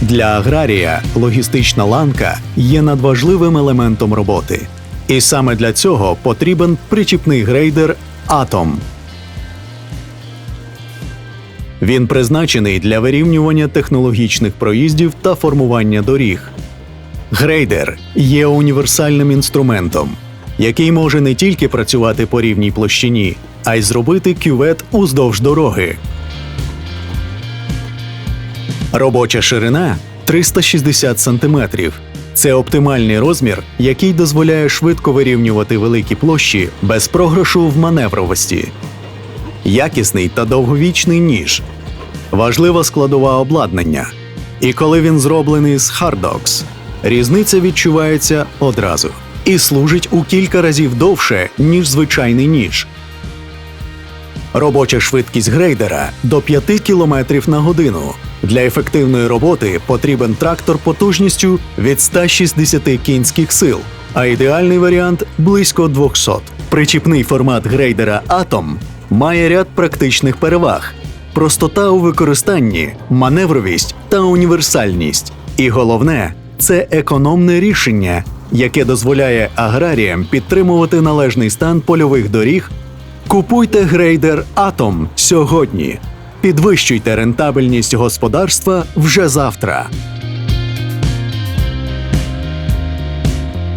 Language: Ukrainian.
Для аграрія логістична ланка є надважливим елементом роботи. І саме для цього потрібен причіпний грейдер Атом. Він призначений для вирівнювання технологічних проїздів та формування доріг. Грейдер є універсальним інструментом, який може не тільки працювати по рівній площині, а й зробити кювет уздовж дороги. Робоча ширина 360 см. Це оптимальний розмір, який дозволяє швидко вирівнювати великі площі без програшу в маневровості. Якісний та довговічний ніж. Важлива складова обладнання. І коли він зроблений з Hardox, різниця відчувається одразу і служить у кілька разів довше, ніж звичайний ніж. Робоча швидкість грейдера до 5 км на годину. Для ефективної роботи потрібен трактор потужністю від 160 кінських сил, а ідеальний варіант близько 200. Причіпний формат грейдера Atom має ряд практичних переваг: простота у використанні, маневровість та універсальність. І головне це економне рішення, яке дозволяє аграріям підтримувати належний стан польових доріг Купуйте грейдер Атом сьогодні. Підвищуйте рентабельність господарства вже завтра.